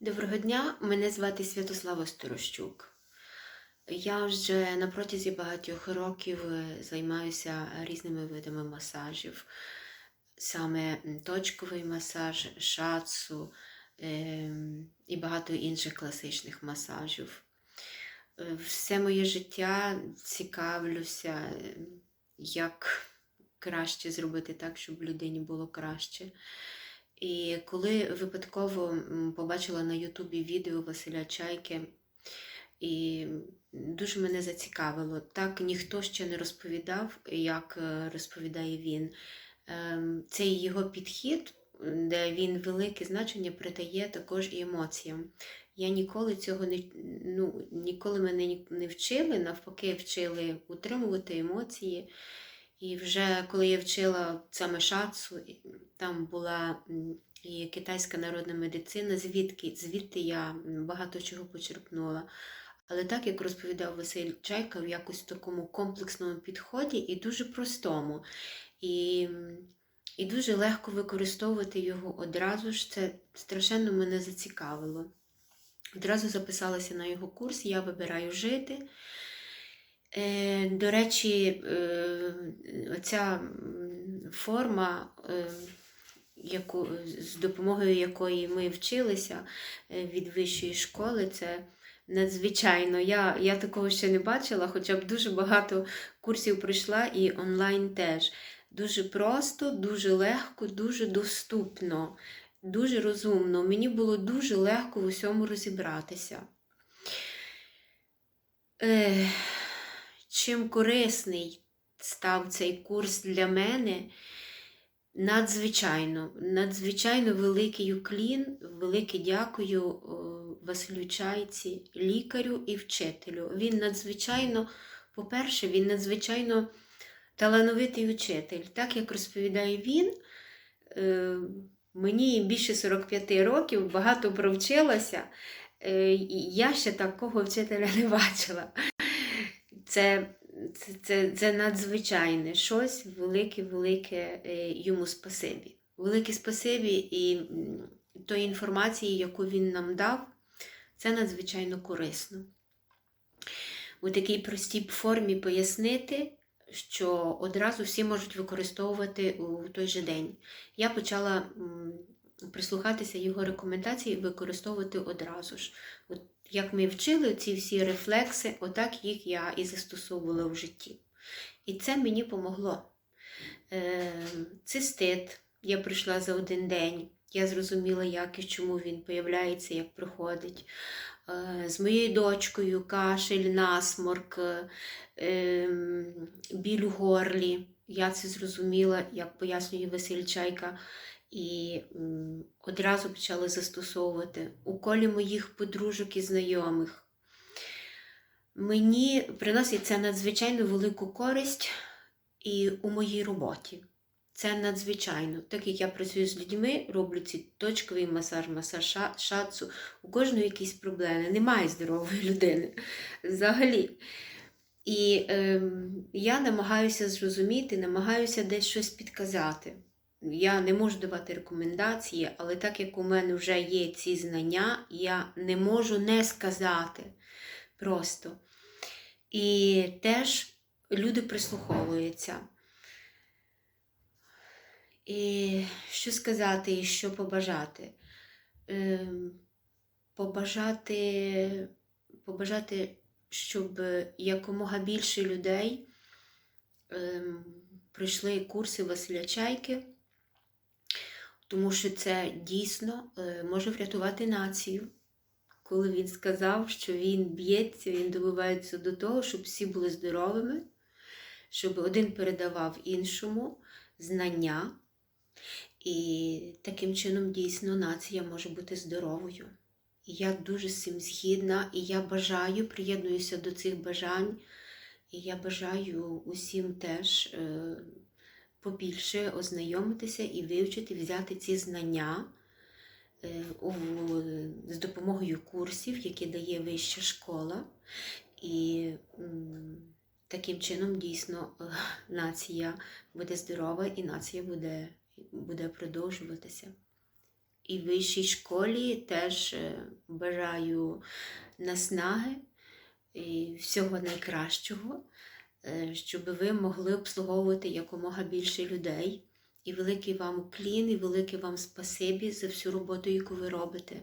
Доброго дня, мене звати Святослава Сторощук. Я вже на протязі багатьох років е, займаюся різними видами масажів, саме точковий масаж, шацу ем, і багато інших класичних масажів. Е, Все моє життя цікавлюся, е, як краще зробити так, щоб людині було краще. І коли випадково побачила на Ютубі відео Василя Чайки, і дуже мене зацікавило. Так ніхто ще не розповідав, як е, розповідає він. Ем, Цей його підхід, де він велике значення придає також і емоціям. Я ніколи цього не ну, ніколи мене не вчили, навпаки, вчили утримувати емоції. І вже коли я вчила саме шацу, там була і китайська народна медицина, звідки, звідти я багато чого почерпнула. Але так, як розповідав Василь Чайка, в якось такому комплексному підході і дуже простому. І, і дуже легко використовувати його одразу ж. Це страшенно мене зацікавило. Одразу записалася на його курс Я вибираю жити. Е, До речі, е, оця форма, е, яку, з допомогою якої ми вчилися від вищої школи, це надзвичайно. Я, я такого ще не бачила, хоча б дуже багато курсів пройшла і онлайн теж. Дуже просто, дуже легко, дуже доступно, дуже розумно. Мені було дуже легко в усьому розібратися. Е, чим корисний став цей курс для мене, надзвичайно, надзвичайно великий уклін, велике дякую о, Василю Чайці, лікарю і вчителю. Він надзвичайно, по-перше, він надзвичайно талановитий учитель. Так як розповідає він, е, мені більше 45 років, багато провчилася. Е, і Я ще такого вчителя не бачила. Це, це, це, надзвичайне щось, велике-велике е, йому спасибі. Велике спасибі і тої інформації, яку він нам дав, це надзвичайно корисно. У такій простій формі пояснити, що одразу всі можуть використовувати у той же день. Я почала прислухатися його рекомендацій і використовувати одразу ж. От як ми вчили ці всі рефлекси, отак їх я і застосовувала в житті. І це мені помогло. Е, цистит я прийшла за один день. Я зрозуміла, як і чому він появляється, як приходить. Е, з моєю дочкою кашель, насморк, ем, біль у горлі. Я це зрозуміла, як пояснює Василь Чайка, і одразу почала застосовувати у колі моїх подружок і знайомих. Мені приносить це надзвичайно велику користь і у моїй роботі. Це надзвичайно. Так як я працюю з людьми, роблю ці точковий масаж, масаж шацу, у кожної якісь проблеми. Немає здорової людини взагалі. І ем, я намагаюся зрозуміти, намагаюся десь щось підказати. Я не можу давати рекомендації, але так як у мене вже є ці знання, я не можу не сказати просто. І теж люди прислуховуються. І що сказати, і що побажати? Ем, Побажати, побажати, щоб якомога більше людей ем, пройшли курси Василя Чайки, тому що це дійсно е, може врятувати націю. Коли він сказав, що він б'ється, він добивається до того, щоб всі були здоровими, щоб один передавав іншому знання, і таким чином дійсно нація може бути здоровою. Я дуже з цим згідна, і я бажаю, приєднуюся до цих бажань, і я бажаю усім теж е, побільше ознайомитися і вивчити, взяти ці знання е, з допомогою курсів, які дає вища школа. І таким чином дійсно е, нація буде здорова і нація буде, буде продовжуватися. І в вищій школі теж е, бажаю наснаги і всього найкращого, е, щоб ви могли обслуговувати якомога більше людей. І великий вам уклін, і велике вам спасибі за всю роботу, яку ви робите.